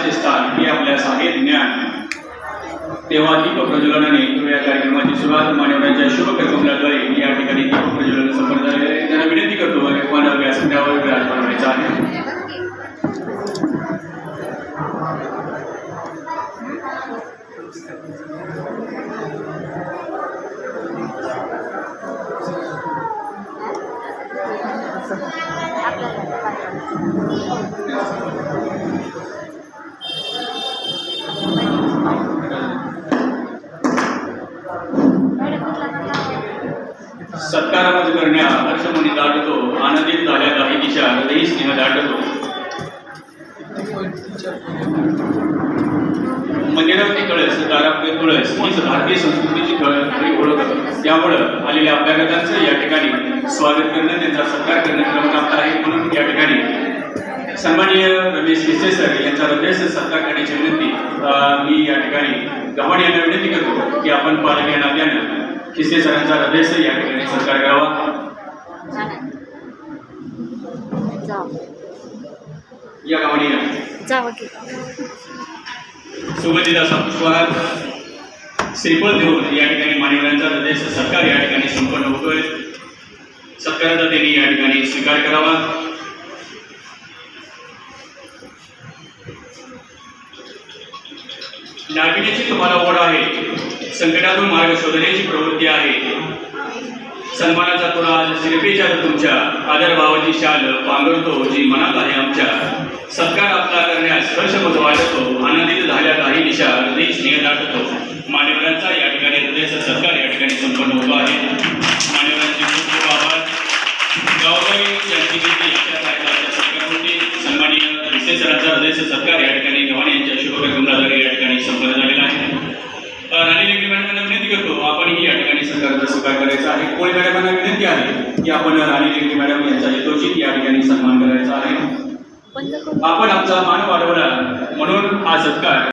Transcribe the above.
देवाचे स्थान हे आपल्यास आहे ज्ञान तेव्हा दीप प्रज्वलनाने या कार्यक्रमाची सुरुवात मानवण्याच्या शुभ कार्यक्रमाद्वारे या ठिकाणी दीप प्रज्वलन संपन्न झाले. आहे त्यांना विनंती करतो मानव व्यासपीठावर विराजमान व्हायचं आहे. सत्कारामज करण्या हर्षमणी दाटतो आनंदित झाल्या काही दिशा हृदयी स्नेह दाटतो मंदिरावरती कळस दारापुढे तुळस हीच भारतीय संस्कृतीची खरी ओळख. त्यामुळं आलेल्या अभ्यागतांचं या ठिकाणी स्वागत करणं त्यांचा सत्कार करणं क्रमप्राप्त आहे म्हणून या ठिकाणी. सन्माननीय रमेश खिसे सर यांचा हृदय सत्कार करण्याची विनंती मी या ठिकाणी गव्हाण यांना विनंती करतो की आपण खिसे सरांचा हृदय या ठिकाणी सत्कार करावा. या गव्हाणी जावं की. सोबतीचा पुष्पहार श्रीफळ देऊन या ठिकाणी मान्यवरांचा हृदय सत्कार या ठिकाणी संपन्न होतोय. सत्काराचा त्यांनी या ठिकाणी स्वीकार करावा. नागिनीची तुम्हाला ओढ आहे. संकटातून मार्ग शोधण्याची प्रवृत्ती आहे. सन्मानाचा तुरा आज शिरपेच्या तुमच्या. आदर भावाची शाल पांघरतो जी मनात आहे आमच्या. सत्कार आपला करण्यास हर्षमत वाटतो. आनंदित झाल्या काही दिशा हृदय स्नेह दाटतो. मान्यवरांचा या ठिकाणी हृदयाचा सत्कार या ठिकाणी संपन्न होतो आहे. मान्यवरांचे खूप खूप आभार. गावकरी यांची देखील इच्छा सन्माननीय विशेषरांचा हृदयाचा सत्कार या ठिकाणी मॅडमांना विनंती करतो आपणही या ठिकाणी सरकारचा स्वीकार करायचा आहे. कोळी मॅडमांना विनंती आहे की आपण राणी लेकरी मॅडम यांचा यथोचित या ठिकाणी सन्मान करायचा आहे. आपण आमचा मान वाढवला म्हणून हा सत्कार.